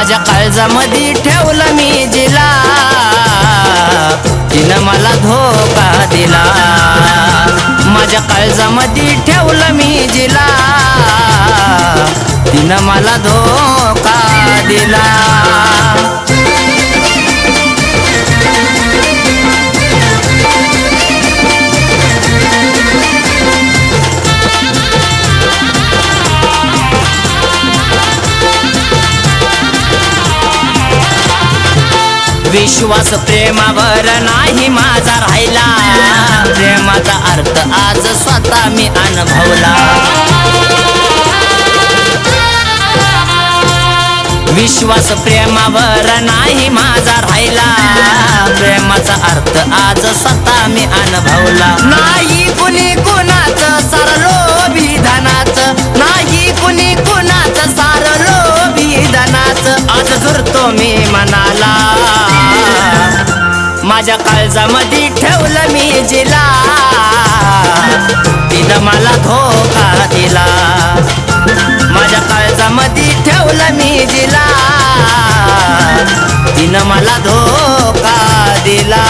माझ्या काळजामध्ये ठेवलं मी जिला. तिनं मला धोका दिला. माझ्या काळजामध्ये ठेवलं मी जिला. तिनं मला धोका दिला. विश्वास प्रेमावर नाही माझा राहिला. प्रेमाचा अर्थ आज स्वतः मी अनुभवला. विश्वास प्रेमावर नाही माझा राहिला. प्रेमाचा अर्थ आज स्वतः मी अनुभवला. नाही माझ्या काळजामध्ये ठेवलं मी जिला. तिनं मला धोका दिला. माझ्या काळजामध्ये ठेवलं मी जिला. तिनं मला धोका दिला.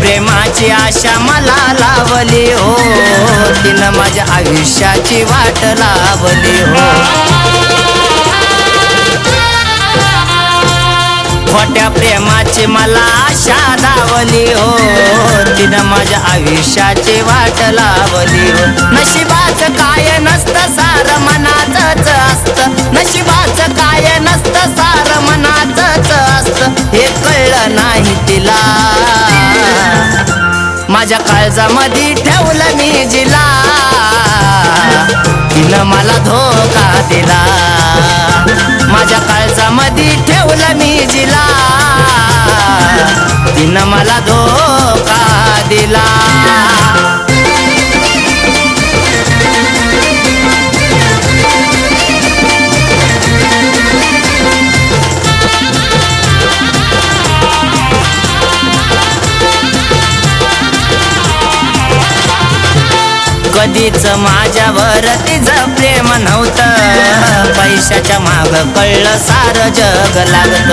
प्रेमाची आशा मला लावली हो. तिनं माझ्या आयुष्याची वाट लावली हो. खोट्या प्रेमाची मला आशा लावली हो. तिनं माझ्या आयुष्याची वाट लावली हो. नशिबाच काय नसतं सार मनातच असतं. नशिबाच काय नसतं सार माझ्या काळजामध्ये ठेवलं मी जिला. तिनं मला धोका दिला. माझ्या काळजामध्ये ठेवलं मी जिला. तिनं मला धोका दिला. कधीच माझ्यावर तिचं प्रेम नव्हतं. पैशाच्या माग कळलं सारं जग लागत.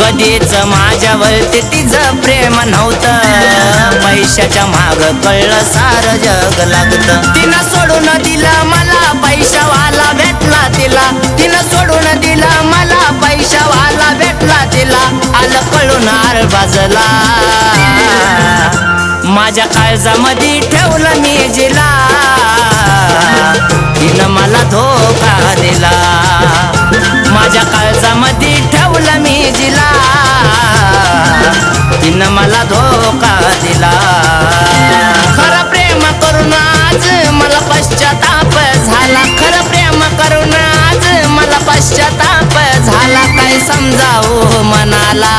कधीच माझ्यावर ते तिचं प्रेम नव्हतं. पैशाच्या माग कळलं सारं जग लागत. तिनं सोडून दिलं मला पैशावाला भेटला तिला. तिनं सोडून दिलं मला पैशावाला भेटला तिला. आलं कळून आर बाजला. माझ्या काळजामध्ये ठेवलं मी जिला. तिनं मला धोका दिला. माझ्या काळजामध्ये ठेवलं मी जिला. तिनं मला धोका दिला. खरं प्रेम करून आज मला पश्चाताप झाला. खरं प्रेम करून आज मला पश्चाताप झाला. काय समजावू मनाला?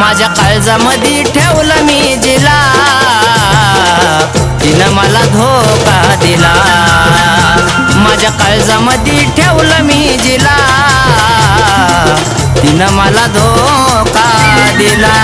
माझ्या काळजामध्ये ठेवलं मी जिला. तिनं मला धोका दिला. माझ्या काळजामध्ये ठेवलं मी जिला. तिनं मला धोका दिला.